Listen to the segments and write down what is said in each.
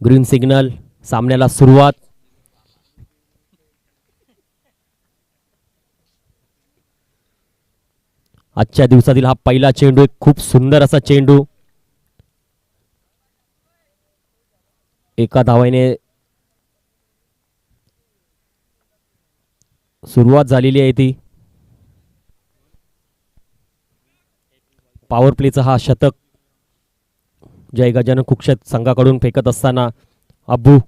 Green signal सामन्याला सुरुवात. आजच्या दिवसातील हा पहिला चेंडू एक खूप सुंदर असा चेंडू. एका धावाने सुरुवात झालेली आहे ती. पॉवर प्लेचा हा शतक. जय गजानन कुक्षेत संघाकडून फेकत असताना अब्बू.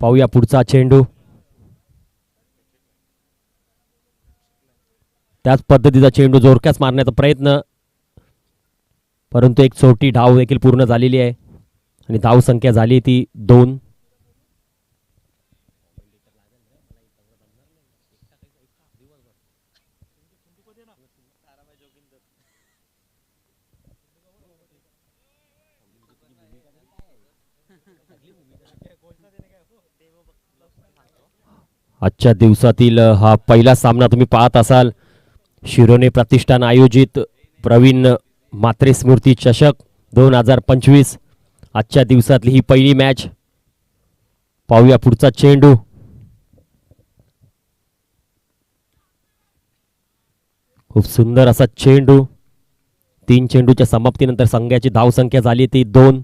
पाहूया पुढचा चेंडू. त्याच पद्धतीचा चेंडू जोरक्यास मारण्याचा प्रयत्न. परंतु एक छोटी धाव देखील पूर्ण झालेली आहे. आणि धाव संख्या झाली ती दोन. आजच्या दिवसातील हा पहिला सामना तुम्ही पाहत असाल. शिरोने प्रतिष्ठान आयोजित प्रवीण मात्रे स्मृती चषक दोन हजार पंचवीस. आजच्या दिवसातली ही पहिली मॅच. पाहूया पुढचा चेंडू. खूप सुंदर असा चेंडू. तीन चेंडूच्या समाप्तीनंतर संघाची धावसंख्या झाली ती दोन.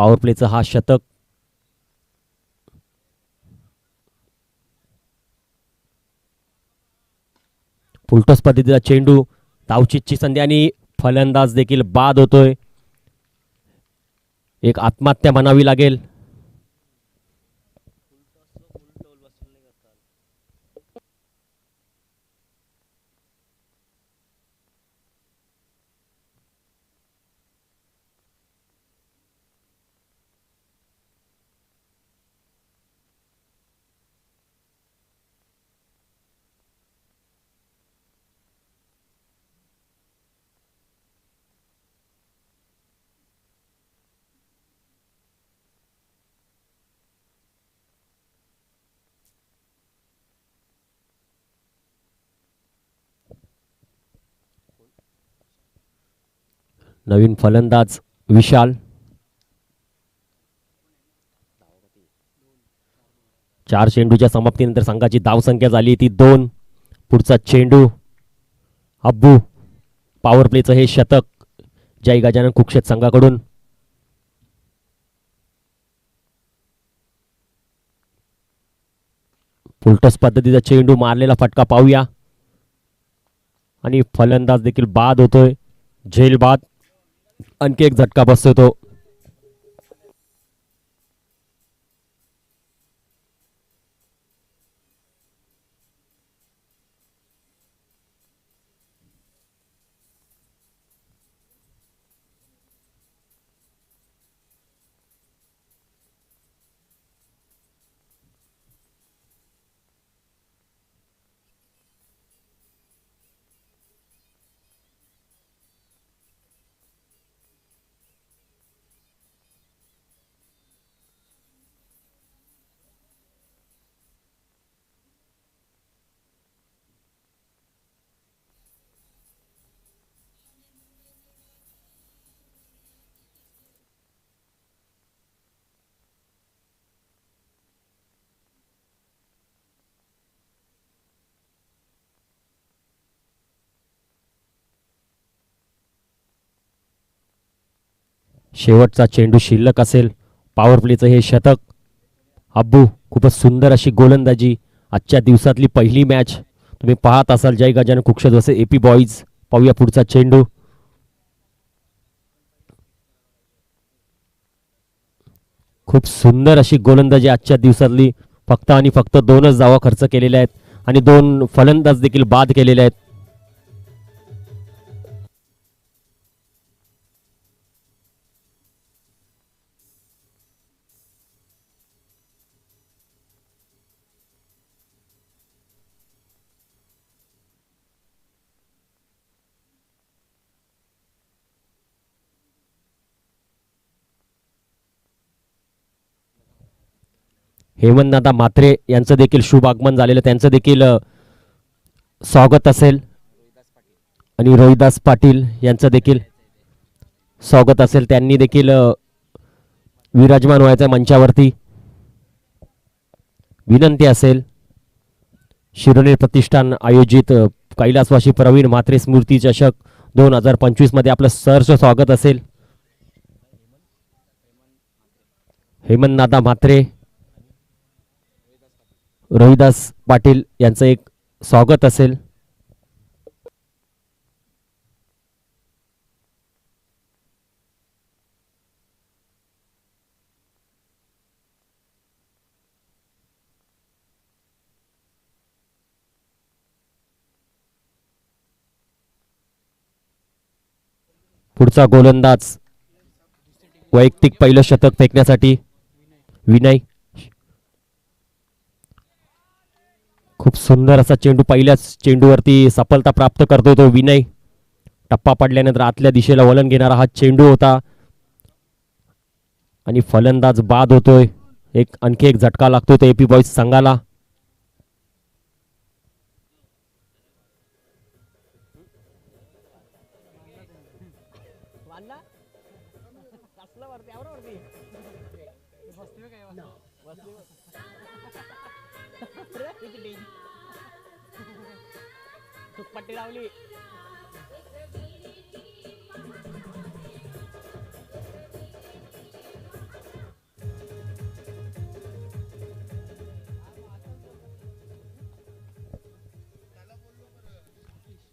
पॉवर प्लेचा हा शतक. फुलटॉस पद्धतीचा चेंडू. तावचितची संधी आणि फलंदाज देखील बाद होतोय. एक आत्महत्या म्हणावी लागेल. नवीन फलंदाज विशाल. चार चेंडूच्या समाप्तीनंतर संघाची धावसंख्या झाली ती दोन. पुढचा चेंडू अब्बू. पॉवर प्लेचं हे शतक जय गजानन कुक्षेत संघाकडून. फुलटस पद्धतीचा चेंडू मारलेला फटका पाहूया. आणि फलंदाज देखील बाद होतोय. झेल बाद आणखी एक झटका बसतो शेवटचा चेंडू शिल्लक असेल. पॉवर प्लेचं हे शतक. अब्बू खूपच सुंदर अशी गोलंदाजी. आजच्या दिवसातली पहिली मॅच तुम्ही पाहत असाल जय गजानन कुक्षत वसे एपी बॉईज पाहूया पुढचा चेंडू. खूप सुंदर अशी गोलंदाजी आजच्या दिवसातली. फक्त आणि फक्त दोनच जावा खर्च केलेल्या आहेत. आणि दोन फलंदाज देखील बाद केलेले आहेत. हेमंतदादा म्हात्रे यांचं देखील शुभ आगमन झालेलं त्यांचं देखील स्वागत असेल. आणि रोहिदास पाटील यांचं देखील स्वागत असेल. त्यांनी देखील विराजमान व्हायचं मंचावरती. विनंती असेल. शिरोने प्रतिष्ठान आयोजित कैलासवाशी कैलासवासी प्रवीण म्हात्रे स्मृती चषक दोन हजार पंचवीसमध्ये आपलं सहर्ष स्वागत असेल. हेमंतदादा म्हात्रे रोहिदास पाटील यांचं एक स्वागत असेल. पुढचा गोलंदाज वैयक्तिक पहिलं शतक फेकण्यासाठी विनय. खूप सुंदर असा चेंडू पहिल्याच चेंडूवरती सफलता प्राप्त करतोय तो विनय. टप्पा पडल्यानंतर आतल्या दिशेला वलन घेणारा हा चेंडू होता. आणि फलंदाज बाद होतोय. एक आणखी एक झटका लागतोय तो एपी बॉईज संघाला. पट्टी लावली.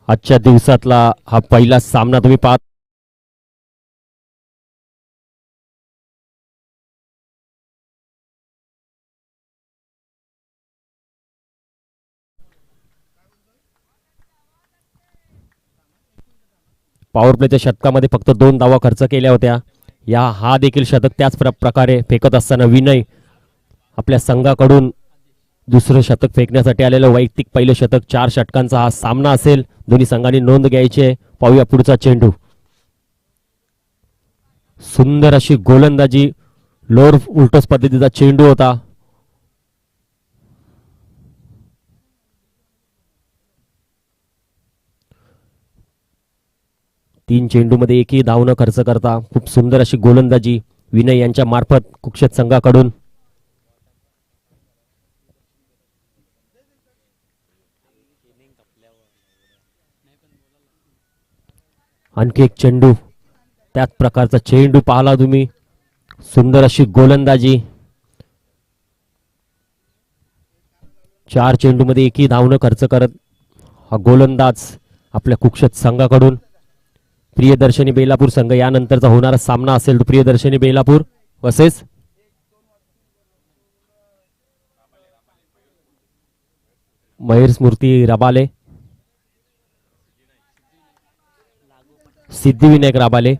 आजच्या दिवसातला हा पहिला सामना तुम्ही पाहत पॉवर प्लेच्या शतकामध्ये फक्त दोन धावा खर्च केल्या होत्या. या हा देखील शतक त्याच प्र प्रकारे फेकत असताना विनय आपल्या संघाकडून दुसरं शतक फेकण्यासाठी आलेलं वैयक्तिक पहिलं शतक चार षटकांचा हा सामना असेल. दोन्ही संघांनी नोंद घ्यायची आहे. पाहूया पुढचा चेंडू. सुंदर अशी गोलंदाजी लोअर उलटोस पद्धतीचा चेंडू होता. तीन चेंडूमध्ये एकही धाव न खर्च करता खूप सुंदर अशी गोलंदाजी. विनय यांच्या मार्फत कुक्षत संघाकडून. आणखी एक चेंडू. त्याच प्रकारचा चेंडू पाहला तुम्ही. सुंदर अशी गोलंदाजी. चार चेंडूमध्ये एकही धावणं खर्च करत हा गोलंदाज आपल्या कुक्षत संघाकडून. प्रियदर्शनी बेलापूर संघ यानंतरचा होणारा सामना असेल तो प्रियदर्शनी बेलापूर वसेस महेर स्मृती रबाले सिद्धिविनायक राबाले.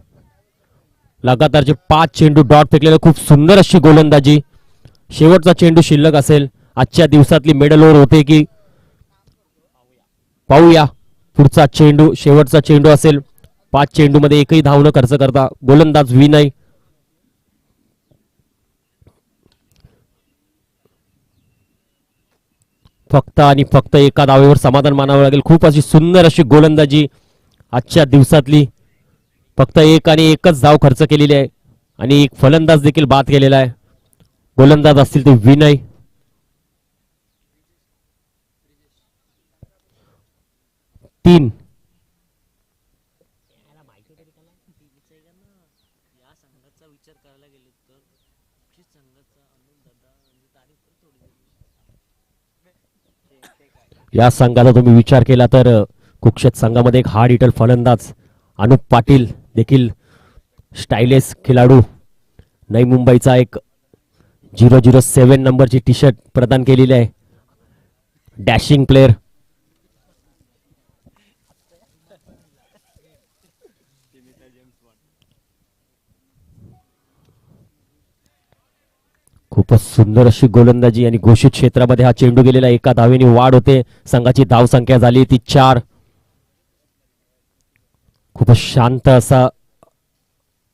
लगातारचे पाच चेंडू डॉट फेकलेले खूप सुंदर अशी गोलंदाजी. शेवटचा चेंडू शिल्लक असेल. आजच्या दिवसातली मेडल ओव्हर होते की पाहूया. पुढचा चेंडू शेवटचा चेंडू असेल. पाच चेंडू मध्ये एकही धाव न खर्च करता गोलंदाज विनय फक्त आणि फक्त एका धावेवर समाधान मानावं लागेल. खूप अशी सुंदर अशी गोलंदाजी आजच्या दिवसातली. फक्त एक आणि एकच धाव खर्च केलेली आहे. आणि एक फलंदाज देखील बाद केलेला आहे. गोलंदाज असतील ते विनय. तीन या संघाचा विचार करायला गेलो तर कुक्षित संघाचा अनुभव दादा म्हणजे तारीफ पण थोडी या संघाचा तुम्ही विचार केला तर अ, कुक्षत संघामध्ये एक हार्ड इटल फलंदाज अनुप पाटील देखील स्टायलेस खेळाडू नई मुंबईचा एक झिरो झिरो सेवन नंबरची टी शर्ट प्रदान केलेली आहे. Dashing player. खूपच सुंदर अशी गोलंदाजी आणि घोषित क्षेत्रामध्ये हा चेंडू गेलेला एका धावेने वाढ होते. संघाची धावसंख्या झाली ती चार. खूपच शांत असा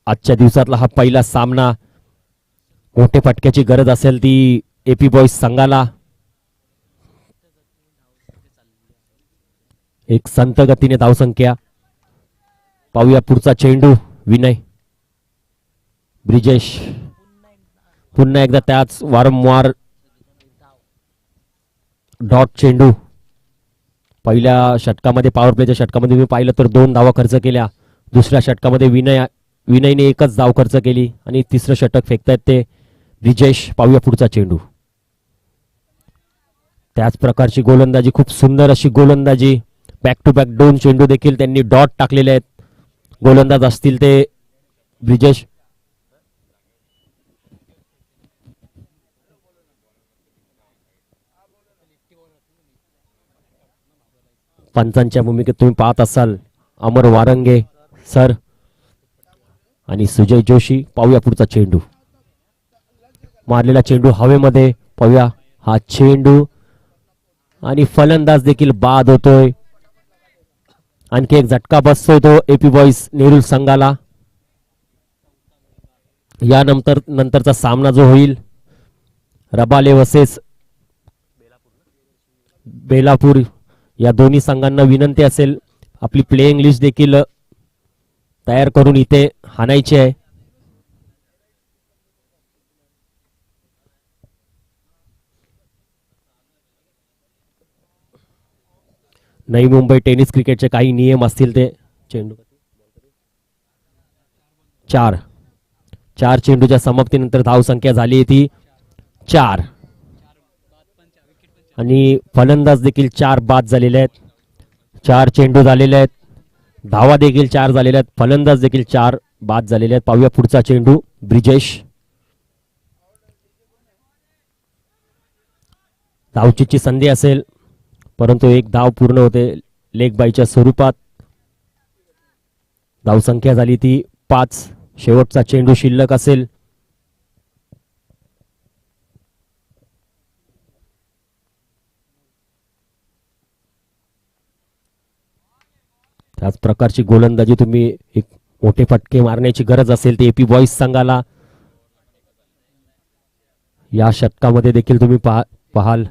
आजच्या दिवसातला हा पहिला सामना. मोठे फटक्याची गरज असेल ती एपी बॉईज संघाला. एक संत गतीने धावसंख्या. पाहूया पुढचा चेंडू विनय. ब्रिजेश. पुन्हा एकदा त्याच वारंवार डॉट चेंडू. पहिल्या षटकामध्ये पॉवर प्लेच्या षटकामध्ये मी पाहिलं तर दोन धावा खर्च केल्या. दुसऱ्या षटकामध्ये विनय विनयने एकच धाव खर्च केली आणि तिसरं षटक फेकतायत ते ब्रिजेश पाहूया पुढचा चेंडू. त्याच प्रकारची गोलंदाजी खूप सुंदर अशी गोलंदाजी. बॅक टू बॅक दोन चेंडू देखील त्यांनी डॉट टाकलेले आहेत. गोलंदाज असतील ते ब्रिजेश पंचांच्या भूमिकेत तुम्ही पाहत असाल. अमर वारंगे सर आणि सुजय जोशी पाहूया पुढचा चेंडू. मारलेला चेंडू हवेमध्ये पाहूया हा चेंडू. आणि फलंदाज देखील बाद होतोय. आणखी एक झटका बसतोय तो एपी बॉईज नेहरू संघाला. यानंतर नंतरचा सामना जो होईल रबाले वसेस बेलापूर. या दोन्ही संघांना विनंती असेल आपली प्लेइंग लिस्ट देखील तयार करून इथे हाणायची आहे. नवी मुंबई टेनिस क्रिकेटचे काही नियम असतील ते चेंडू चार. चार चेंडूच्या समाप्तीनंतर धावसंख्या झाली ती चार. आणि फलंदाज देखील चार बाद झालेले आहेत. चार चेंडू झालेले आहेत. धावा देखील चार झालेल्या आहेत. फलंदाज देखील चार बाद झालेले आहेत. पाहूया पुढचा चेंडू ब्रिजेश. धावचीची संधी असेल परंतु एक धाव पूर्ण होते लेग बाईच्या स्वरूपात. धावसंख्या झाली ती पाच. शेवटचा चेंडू शिल्लक असेल. त्याच प्रकारची गोलंदाजी तुम्ही एक मोठे फटके मारण्याची गरज असेल ते एपी बॉईज संघाला. या षटकामध्ये देखील तुम्ही पहा पाहाल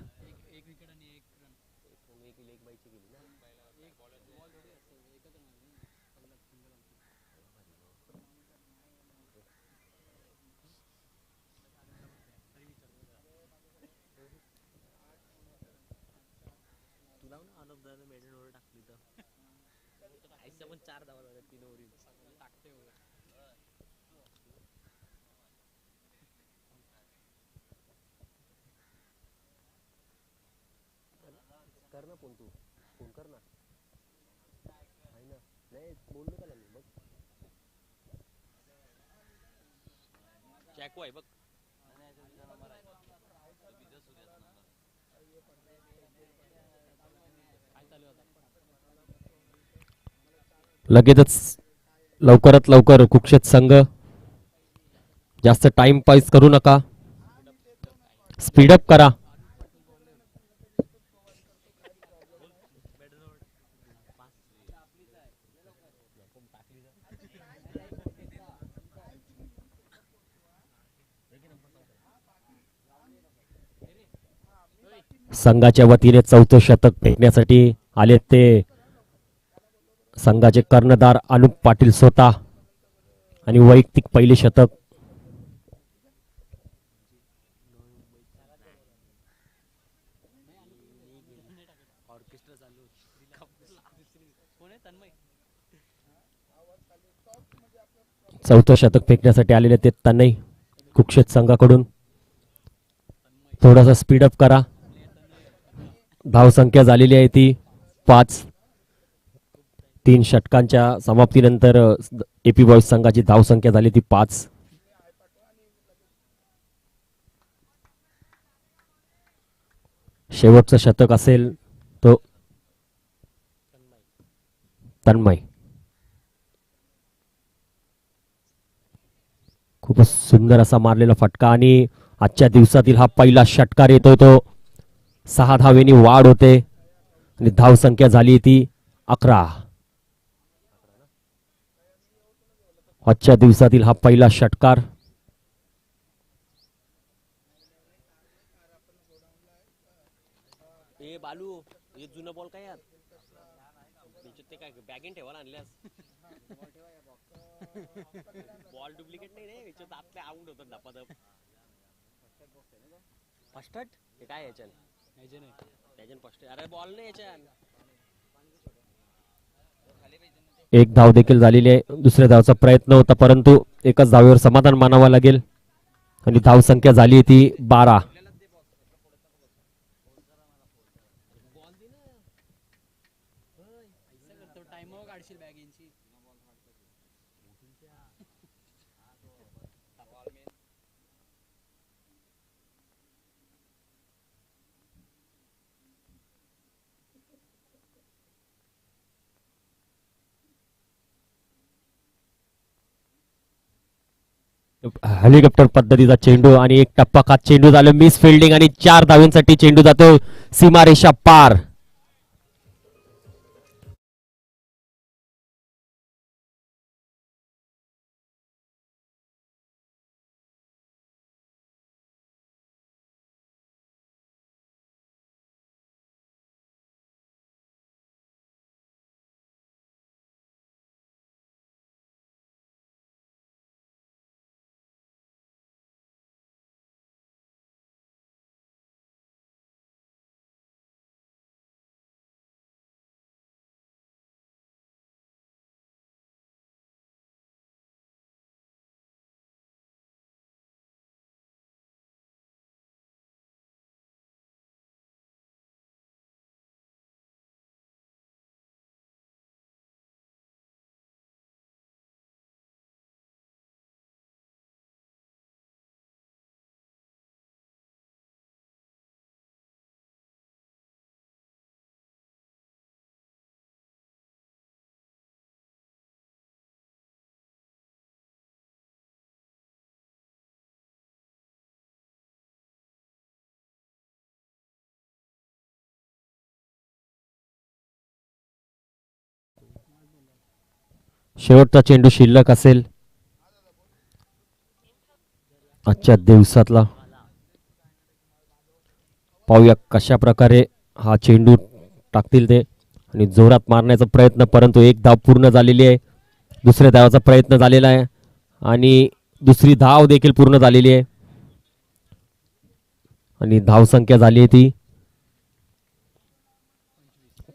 तुला ना अनुप दादा मेडल वर टाकली तर आईच्या पण चार धावा झाल्या तीन ओव्हरी टाकते कर ना फोन तू फोन कर ना. आहे ना. नाही बोललो त्याला मी बघ. चॅको आहे बघ. लगेचच लवकरात लवकर कुक्षेत संघ. जास्त टाइम पास करू नका. स्पीडअप करा. संघाच्या वतीने चौथं शतक फेकण्यासाठी आले ते. संघाचे कर्णधार अनुप पाटील स्वतः आणि वैयक्तिक पहिले शतक. चौथं शतक फेकण्यासाठी आलेले ते तन्नई कुक्षेत संघाकडून. थोडासा स्पीडअप करा. धावसंख्या झालेली आहे ती पाच. तीन षटकांच्या समाप्तीनंतर एपी बॉईज संघाची धावसंख्या झाली ती पाच. शेवटचं शतक असेल तो तन्मय. खूपच सुंदर असा मारलेला फटका आणि आजच्या दिवसातील हा पहिला षटकार येतोय तो सहा धावेनी वाढ होते आणि धावसंख्या झाली ती अकरा. आजच्या दिवसातील हा पहिला षटकार. हे बालू हे डुप्लिकेट नाही रे याच्यात आतले आउट होतात धपाधप. फर्स्ट हे काय याच्यान एक धाव देखील झालेली आहे. दुसऱ्या धावचा प्रयत्न होता परंतु एकाच धावेवर समाधान मानावं लागेल. आणि धाव संख्या झाली ती बारा. हेलिकॉप्टर पद्धतीचा चेंडू आणि एक टप्पा खात चेंडू झालं. मिस फिल्डिंग आणि चार धाव्यांसाठी चेंडू जातो. सीमारेषा पार. शेवटचा चेंडू शिल्लक असेल. आजच्या दिवसातला पाहूया कशा प्रकारे हा चेंडू टाकतील ते. आणि जोरात मारण्याचा प्रयत्न परंतु एक धाव पूर्ण झालेली आहे. दुसऱ्या धावाचा प्रयत्न झालेला आहे. आणि दुसरी धाव देखील पूर्ण झालेली आहे. आणि धाव संख्या झाली आहे ती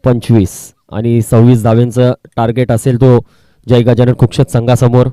पंचवीस. आणि सव्वीस धाव्यांचं टार्गेट असेल तो जय गजानन कुक्षत संघासमोर.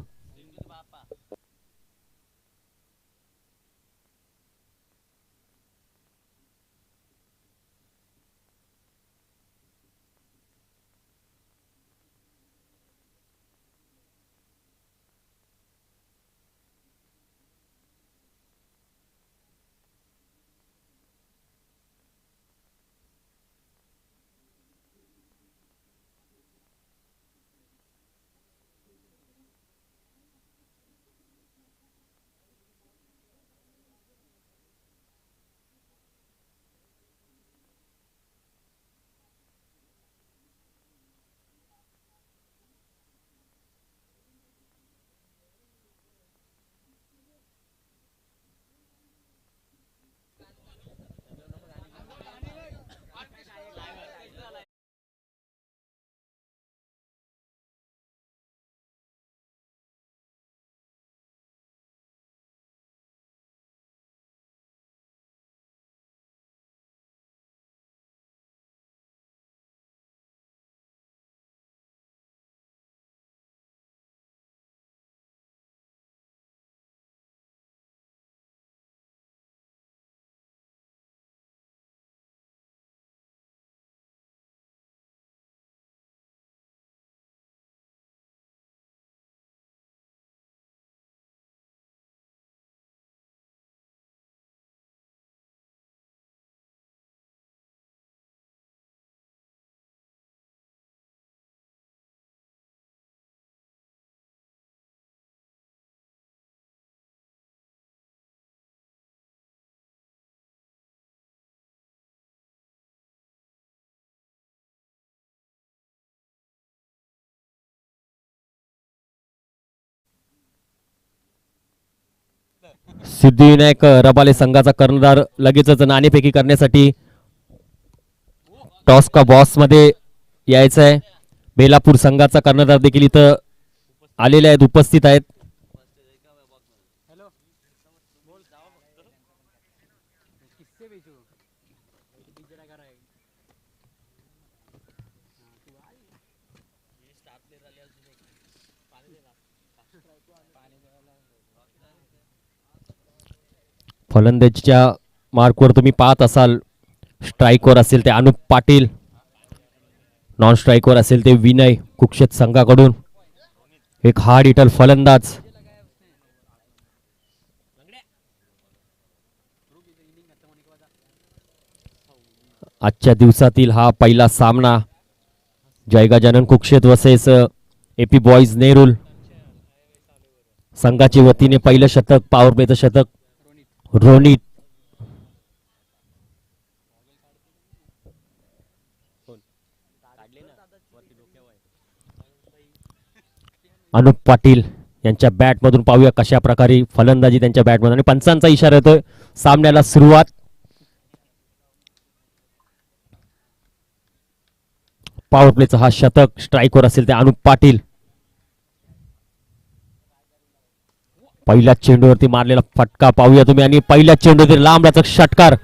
सिद्धिविनायक रबाले संघाचा कर्णधार लगेचच नाणेफेकी करण्यासाठी टॉस का बॉसमध्ये यायचं आहे बेलापूर संघाचा कर्णधार देखील इथं आलेले आहेत उपस्थित आहेत हॅलो बोल किस्से बेचू डीजे लगा रहा है हाँ, तू आ स्टार प्लेअर आले अजून एक पाणी दे ना पाणी द्यायला फलंदाजीच्या मार्कवर तुम्ही पाहत असाल स्ट्राईकवर असेल ते अनुप पाटील नॉन स्ट्राईकवर असेल ते विनय कुक्षेत संघाकडून. एक हार्ड इटल फलंदाज. आजच्या दिवसातील हा पहिला सामना. जयगजानन कुक्षेत वसेस एपी बॉईज नेरुल. संघाच्या वतीने पहिलं शतक पॉवर प्लेचं शतक रोनित. अनुप पाटील यांच्या बॅटमधून पाहूया कशा प्रकारे फलंदाजी त्यांच्या बॅटमधून. आणि पंचांचा इशारा येतोय. सामन्याला सुरुवात. पावर प्लेचा हा शतक. स्ट्राईकवर असेल ते अनुप पाटील. पहिल्या चेंडूवरती मारलेला फटका पाहूया तुम्ही. आणि पहिल्या चेंडूवरती लांब षटकार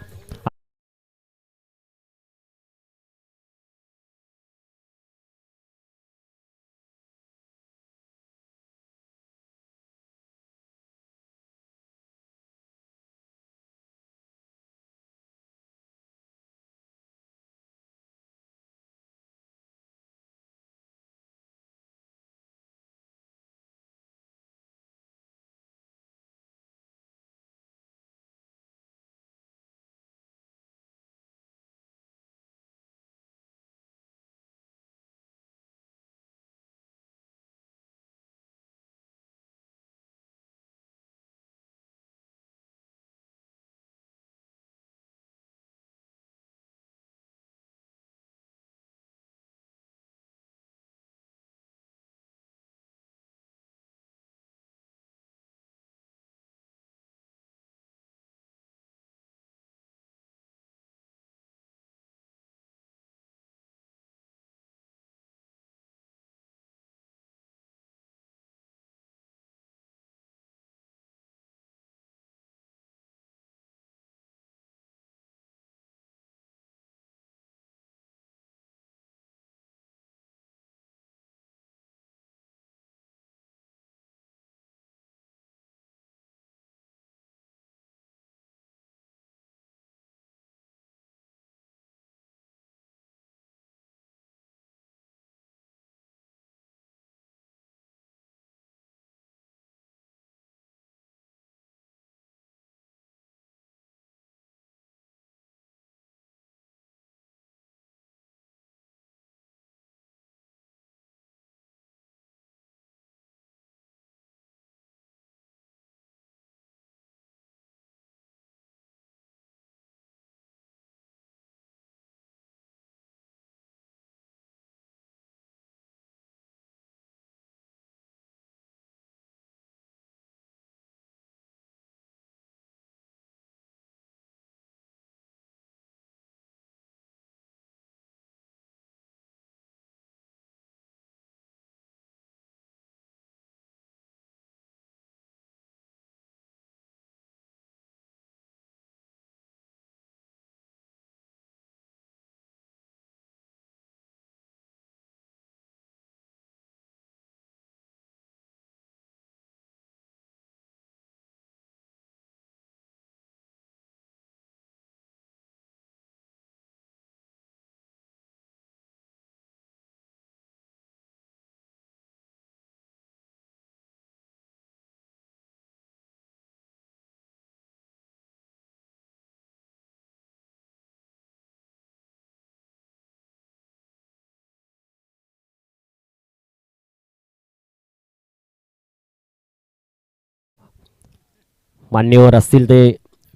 मान्यवर असतील ते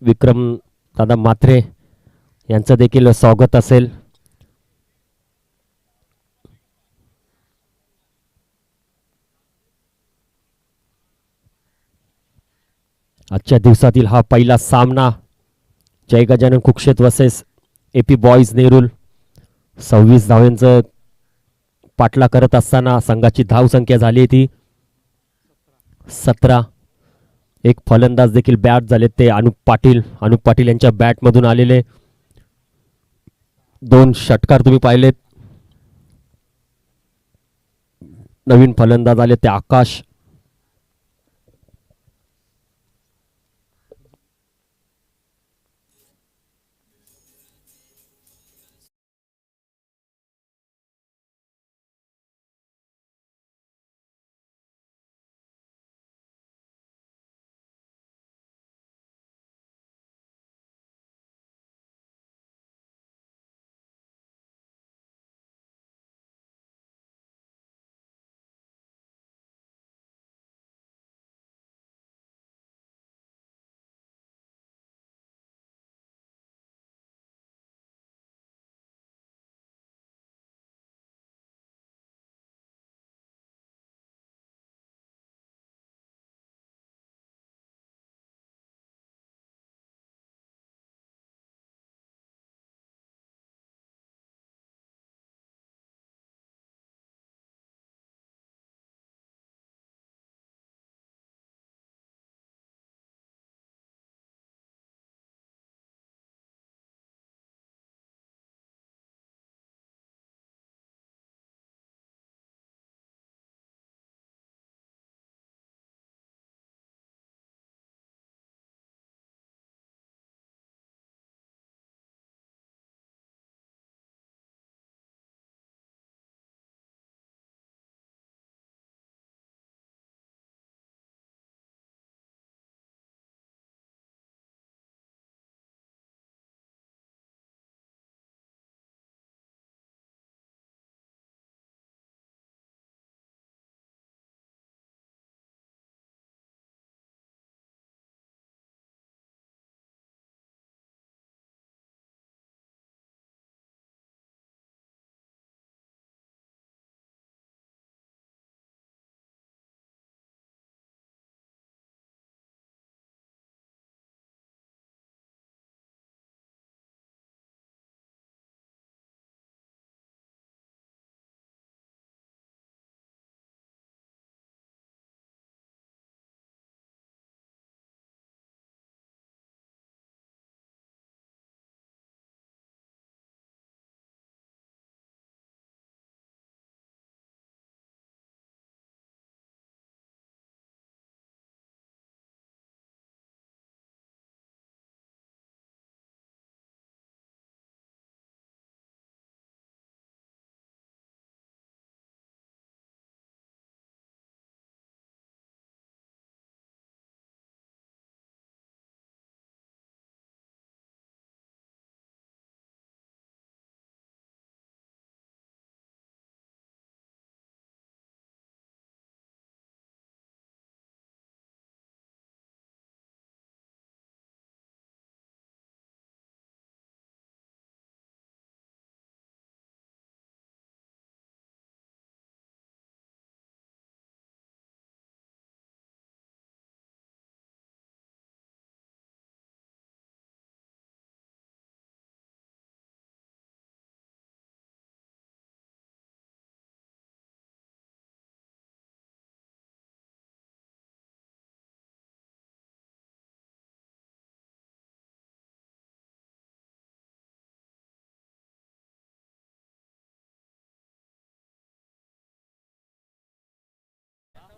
विक्रम दादा म्हात्रे यांचं देखील स्वागत असेल. आजच्या दिवसातील हा पहिला सामना जय गजानन कुक्षेत वसेस एपी बॉईज नेरुल. सव्वीस धाव्यांचं पाटला करत असताना संघाची धावसंख्या झाली ती सतरा. एक फलंदाज देखील बॅट झाले ते अनुप पाटील. अनुप पाटील यांच्या बॅटमधून आलेले. दोन षटकार तुम्ही पाहिलेत. नवीन फलंदाज आले ते आकाश.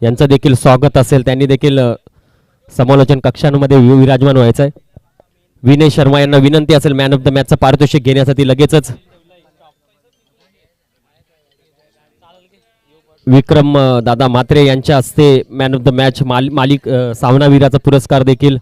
यांचं देखील स्वागत असेल. त्यांनी देखील समालोचन कक्षांमध्ये वि- विराजमान व्हायचं आहे विनय शर्मा यांना विनंती असेल मॅन ऑफ द मॅचचं पारितोषिक घेण्यासाठी लगेचच. विक्रम दादा म्हात्रे यांच्या हस्ते मॅन ऑफ द मॅच माल मालिक सामनावीराचा पुरस्कार देखील